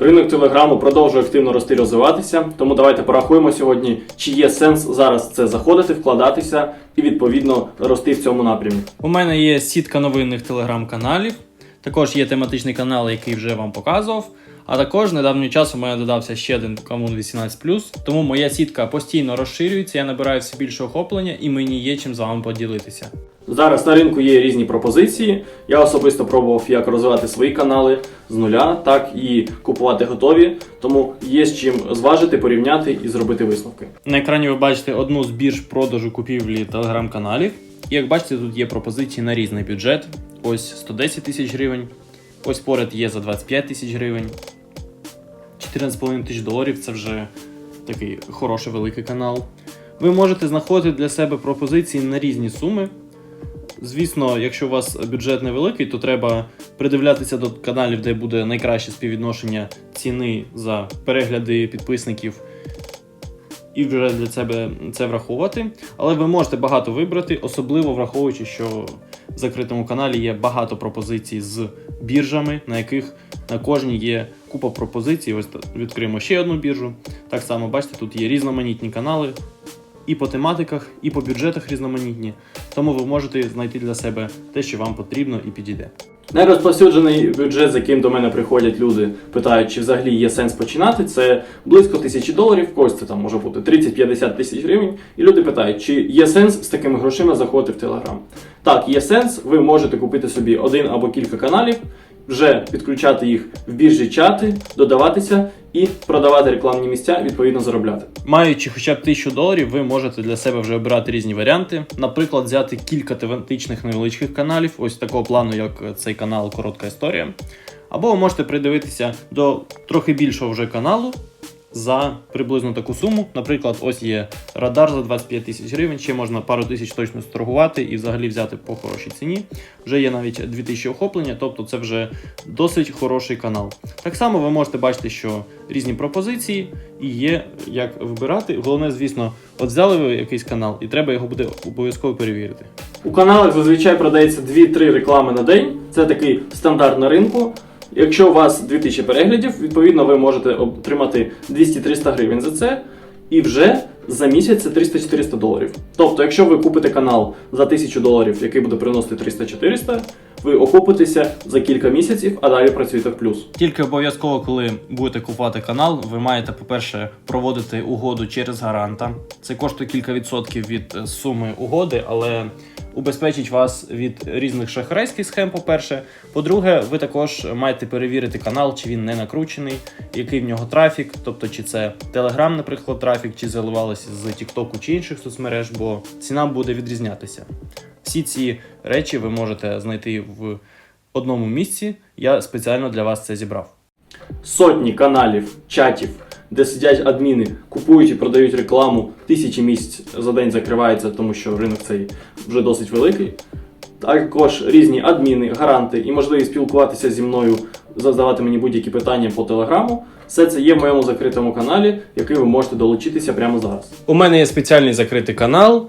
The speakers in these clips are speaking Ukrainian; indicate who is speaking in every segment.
Speaker 1: Ринок телеграму продовжує активно рости розвиватися, тому давайте порахуємо сьогодні, чи є сенс зараз це заходити, вкладатися і відповідно рости в цьому напрямі.
Speaker 2: У мене є сітка новинних телеграм-каналів. Також є тематичний канал, який вже вам показував. А також недавнім часом у мене додався ще один комун 18+, тому моя сітка постійно розширюється, я набираю все більше охоплення і мені є чим з вами поділитися.
Speaker 1: Зараз на ринку є різні пропозиції. Я особисто пробував як розвивати свої канали з нуля, так і купувати готові. Тому є з чим зважити, порівняти і зробити висновки.
Speaker 2: На екрані ви бачите одну з бірж продажу купівлі телеграм-каналів. І як бачите, тут є пропозиції на різний бюджет. Ось 110 тисяч гривень, ось поряд є за 25 тисяч гривень. 14,5 тисяч доларів це вже такий хороший великий канал. Ви можете знаходити для себе пропозиції на різні суми. Звісно, якщо у вас бюджет невеликий, то треба придивлятися до каналів, де буде найкраще співвідношення ціни за перегляди підписників і вже для себе це враховувати. Але ви можете багато вибрати, особливо враховуючи, що в закритому каналі є багато пропозицій з біржами, на яких на кожній є купа пропозицій. Ось відкриємо ще одну біржу. Так само, бачите, тут є різноманітні канали і по тематиках, і по бюджетах різноманітні. Тому ви можете знайти для себе те, що вам потрібно і підійде.
Speaker 1: Найрозповсюджений бюджет, з яким до мене приходять люди, питають, чи взагалі є сенс починати, це близько тисячі доларів, когось це там може бути 30-50 тисяч гривень. І люди питають, чи є сенс з такими грошима заходити в Телеграм. Так, є сенс, ви можете купити собі один або кілька каналів, вже підключати їх в біржі чати, додаватися і продавати рекламні місця, відповідно заробляти.
Speaker 2: Маючи хоча б 1000 доларів, ви можете для себе вже обирати різні варіанти. Наприклад, взяти кілька тематичних невеличких каналів, ось такого плану, як цей канал Коротка історія. Або ви можете придивитися до трохи більшого вже каналу за приблизно таку суму. Наприклад, ось є радар за 25 тисяч гривень, ще можна пару тисяч точно сторгувати і взагалі взяти по хорошій ціні. Вже є навіть 2000 охоплення, тобто це вже досить хороший канал. Так само ви можете бачити, що різні пропозиції і є як вибирати. Головне, звісно, от взяли ви якийсь канал, і треба його буде обов'язково перевірити.
Speaker 1: У каналах зазвичай продається 2-3 реклами на день. Це такий стандарт на ринку. Якщо у вас 2000 переглядів, відповідно ви можете отримати 200-300 гривень за це. І вже за місяць це 300-400 доларів. Тобто, якщо ви купите канал за 1000 доларів, який буде приносити 300-400, ви окупитеся за кілька місяців, а далі працюєте в плюс.
Speaker 2: Тільки обов'язково, коли будете купувати канал, ви маєте, по-перше, проводити угоду через гаранта. Це коштує кілька відсотків від е, суми угоди, але убезпечить вас від різних шахрайських схем, по-перше. По-друге, ви також маєте перевірити канал, чи він не накручений, який в нього трафік, тобто чи це Telegram, наприклад, трафік, чи заливалося з TikTok чи інших соцмереж, бо ціна буде відрізнятися. Всі ці речі ви можете знайти в одному місці. Я спеціально для вас це зібрав.
Speaker 1: Сотні каналів, чатів, де сидять адміни, купують і продають рекламу, тисячі місць за день закриваються, тому що ринок цей вже досить великий. Також різні адміни, гаранти і можливість спілкуватися зі мною, задавати мені будь-які питання по телеграму. Все це є в моєму закритому каналі, який ви можете долучитися прямо зараз.
Speaker 2: У мене є спеціальний закритий канал,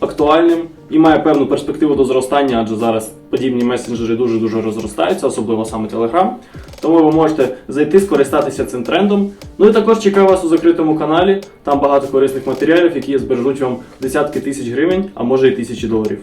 Speaker 1: актуальним і має певну перспективу до зростання, адже зараз подібні месенджери дуже-дуже розростаються, особливо саме Telegram. Тому ви можете зайти, скористатися цим трендом. Ну і також чекаю вас у закритому каналі. Там багато корисних матеріалів, які збережуть вам десятки тисяч гривень, а може і тисячі доларів.